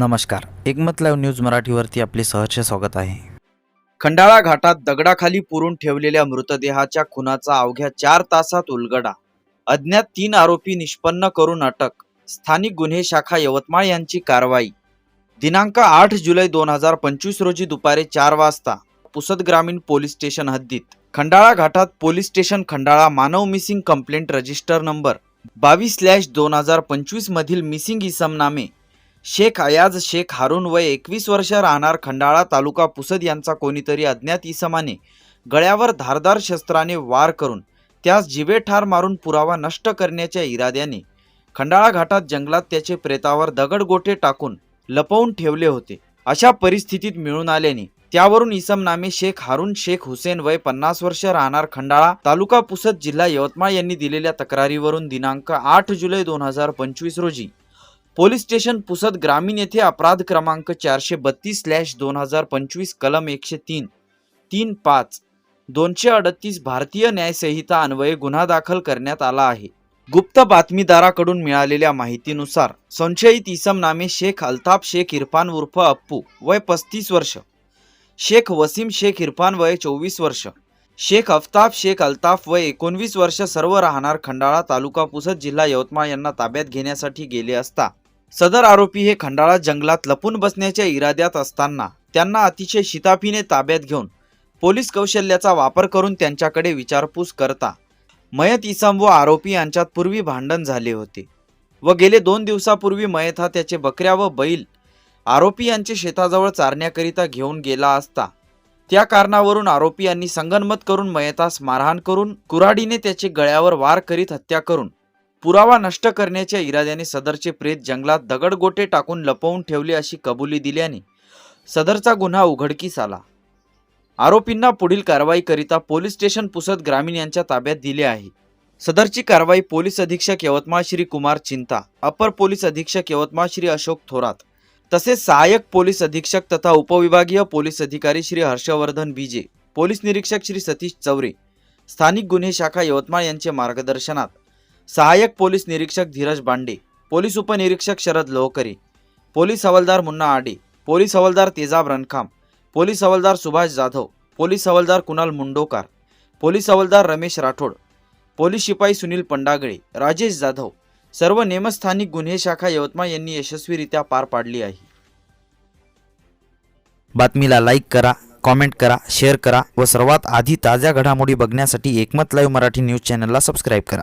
नमस्कार. एकमत live news मराठीवरती आपले सहर्ष स्वागत आहे. खंडाळा घाटात दगडाखाली पुरून ठेवलेल्या मृतदेहाच्या खुनाचा अवघ्या चार तासात उलगडा. अज्ञात तीन आरोपी निष्पन्न करून अटक. स्थानिक गुन्हे शाखा यवतमाळ यांची कारवाई. दिनांक आठ जुलै दोन हजार पंचवीस रोजी दुपारी चार वाजता पुसद ग्रामीण पोलीस स्टेशन हद्दीत. खंडाळा घाटात पोलीस स्टेशन खंडाळा मानव मिसिंग कंप्लेंट रजिस्टर नंबर बावीस स्लॅश दोन हजार पंचवीस मधील मिसिंग इसम नामे शेख अयाज शेख हारून वय एकवीस वर्ष राहणार खंडाळा तालुका पुसद यांचा कोणीतरी अज्ञात इसमाने गळ्यावर धारदार शस्त्राने वार करून त्यास जिवे ठार मारून पुरावा नष्ट करण्याच्या इराद्याने खंडाळा घाटात जंगलात त्याचे प्रेतावर दगडगोटे टाकून लपवून ठेवले होते. अशा परिस्थितीत मिळून आल्याने त्यावरून इसम नामे शेख हारून शेख हुसेन वय पन्नास वर्ष राहणार खंडाळा तालुका पुसद जिल्हा यवतमाळ यांनी दिलेल्या तक्रारीवरून दिनांक आठ जुलै दोन हजार पंचवीस रोजी पोलीस स्टेशन पुसद ग्रामीण येथे अपराध क्रमांक चारशे बत्तीस स्लॅश दोन हजार पंचवीस कलम एकशे तीन तीन पाच दोनशे अडतीस भारतीय न्यायसंहिता अन्वये गुन्हा दाखल करण्यात आला आहे. गुप्त बातमीदाराकडून मिळालेल्या माहितीनुसार संशयित इसम नामे शेख अल्ताफ शेख इरफान उर्फ अप्पू वय पस्तीस वर्ष शेख वसीम शेख इरफान वय चोवीस वर्ष शेख अफ्ताब शेख अल्ताफ वय एकोणवीस वर्ष सर्व राहणार खंडाळा तालुका पुसद जिल्हा यवतमाळ यांना ताब्यात घेण्यासाठी गेले असता सदर आरोपी हे खंडाळा जंगलात लपून बसण्याच्या इराद्यात असताना त्यांना अतिशय शिताफीने ताब्यात घेऊन पोलीस कौशल्याचा वापर करून त्यांच्याकडे विचारपूस करता मयत इसम व आरोपी यांच्यात पूर्वी भांडण झाले होते व गेले दोन दिवसापूर्वी मयत हा त्याचे बकऱ्या व बैल आरोपी यांचे शेताजवळ चारण्याकरिता घेऊन गेला असता. त्या कारणावरून आरोपी यांनी संगनमत करून मयतास मारहाण करून कुऱ्हाडीने त्याचे गळ्यावर वार करीत हत्या करून पुरावा नष्ट करण्याच्या इराद्याने सदरचे प्रेत जंगलात दगडगोटे टाकून लपवून ठेवले अशी कबुली दिल्याने सदरचा गुन्हा उघडकीस आला. आरोपींना पुढील कारवाईकरिता पोलीस स्टेशन पुसद ग्रामीण यांच्या ताब्यात दिले आहे. सदरची कारवाई पोलीस अधीक्षक यवतमाळ श्री कुमार चिंता अपर पोलीस अधीक्षक यवतमाळ श्री अशोक थोरात तसेच सहाय्यक पोलीस अधीक्षक तथा उपविभागीय पोलीस अधिकारी श्री हर्षवर्धन बीजे पोलीस निरीक्षक श्री सतीश चौरे स्थानिक गुन्हे शाखा यवतमाळ यांचे मार्गदर्शनात सहाय्यक पोलीस निरीक्षक धीरज बांडे पोलीस उपनिरीक्षक शरद लोहकरे पोलीस हवालदार मुन्ना आडे पोलीस हवालदार तेजाब रणखाम पोलीस हवालदार सुभाष जाधव पोलीस हवालदार कुणाल मुंडोकार पोलीस हवालदार रमेश राठोड पोलीस शिपाई सुनील पंडागळे राजेश जाधव सर्व नेमस्थानिक गुन्हे शाखा यवतमाळ यांनी यशस्वीरित्या पार पाडली आहे. बातमीला लाईक करा कॉमेंट करा शेअर करा व सर्वात आधी ताज्या घडामोडी बघण्यासाठी एकमत लाईव्ह मराठी न्यूज चॅनलला सबस्क्राईब करा.